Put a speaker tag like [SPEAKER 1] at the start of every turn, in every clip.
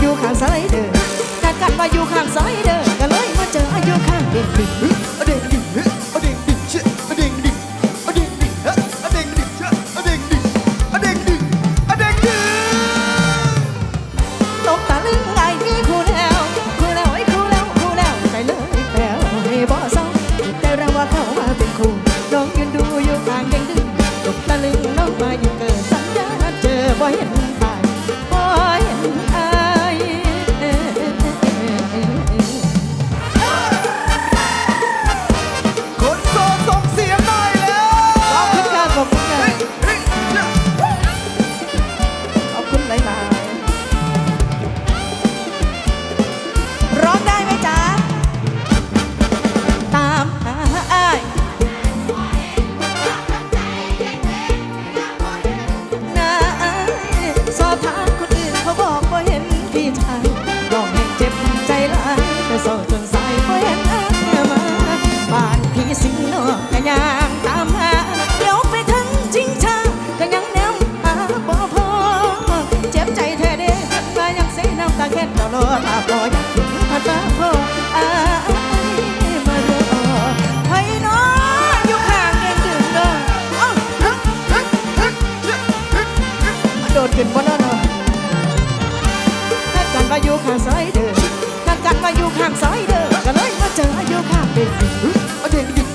[SPEAKER 1] อยู่ข้างซ้ายเด้อนัดกันว่าอยู่ข้างซ้ายเด้อก็เลยมาเจออายุข้างเดียว
[SPEAKER 2] อเด้งดิ่งเฮ้อเด้งดิ่งเชอะเด้งดิ่งเด้งดิ่งเด้งดิ่งเชเด้งดิ่งเด้งดิ่งเด้งดิ่ง
[SPEAKER 1] ตกตะลึงไอ้นี่คู่แล้วคู่แล้วไอ้คู่แล้วคู่แล้วใจเลยแปลวให้บ่เศร้าจิตใจเราว่าเขามาเป็นคู่น้องยืนดู ยังเสียน้ำตาแค่ตลอดถ้าพออยากถึงพัดมาออายมารอให้น้องอยู่ข้างเด่นดึงเด้อเอ้า
[SPEAKER 2] เฮ้ยเฮ้ยเฮ้ยเชอะเฮ้ยเฮ้ย
[SPEAKER 1] โดดขึ้นบนนั้นนัดกันว่าอยู่ข้างซ้ายเด้อนัดกันว่าอยู่ข้างซ้ายเด้อก็เลยมาเจออยู่ข้างเด่น
[SPEAKER 2] อะเด้งดิ่ง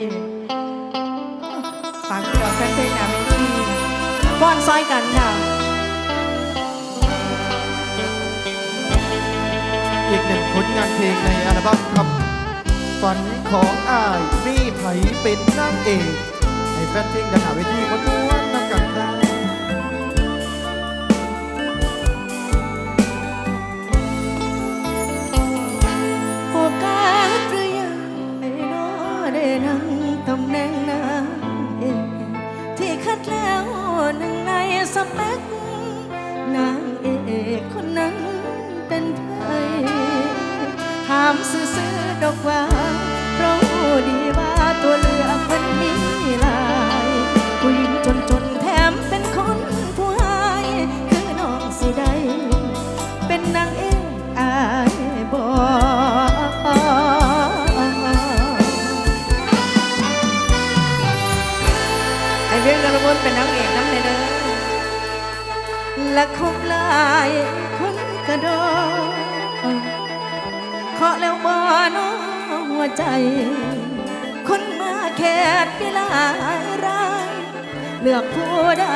[SPEAKER 1] ภัยประดังเองฝากพี่น้องแฟนเพลงนาเมที่ฟ้อนซอยกันค่ะ
[SPEAKER 2] อีกหนึ่งผลงานเพลงในอัลบั้มครับ ฝันของอายมีไผเป็นนางเอก ให้แฟนเพลงดังหาเวทีม้วนๆนำกันครับ
[SPEAKER 1] ตำแหน่งนางเอกที่คัดแล้วหนึ่งในสเปกนางเอกคนนั้นเป็นใครถามซื่อๆดอกว่าเพราะ นเป็นนางเอกน้ำในเด้อและคบลายคนกระโดดเคาแล้วบ่น้อหัวใจ คนมาแคดพี่ลายรายเลือกผู้ใด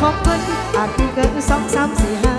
[SPEAKER 1] ของเพิ่นอาจเกินสองสามสี่ห้า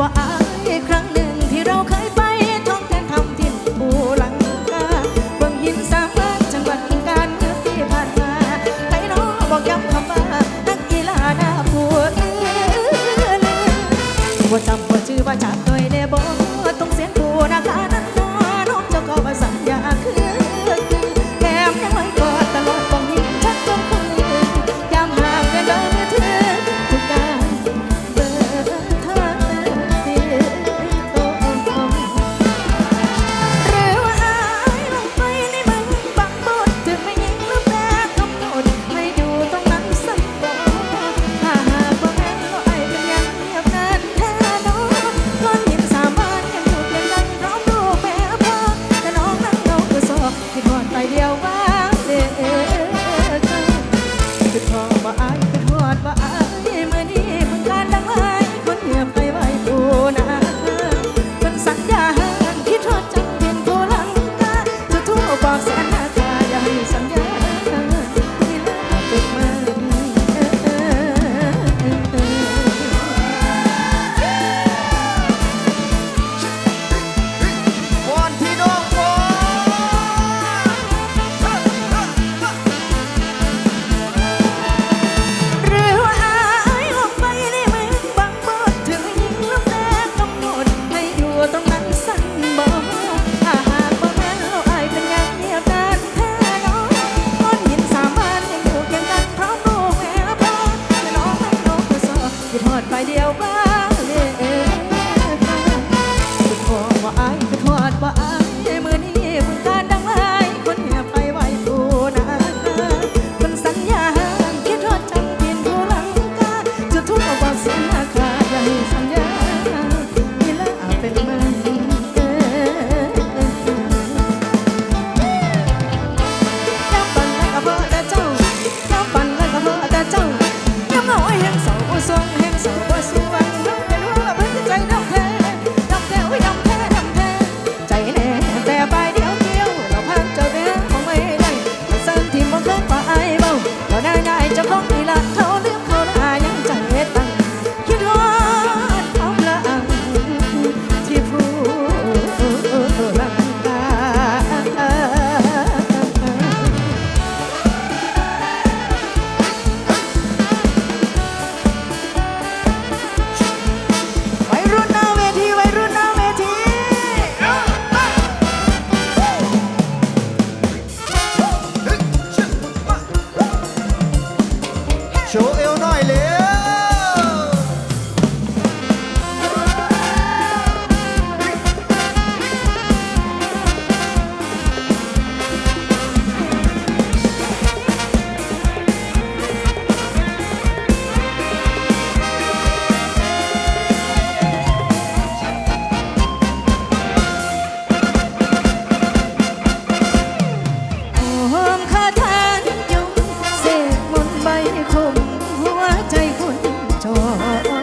[SPEAKER 1] over. I- หัวใจคนจอ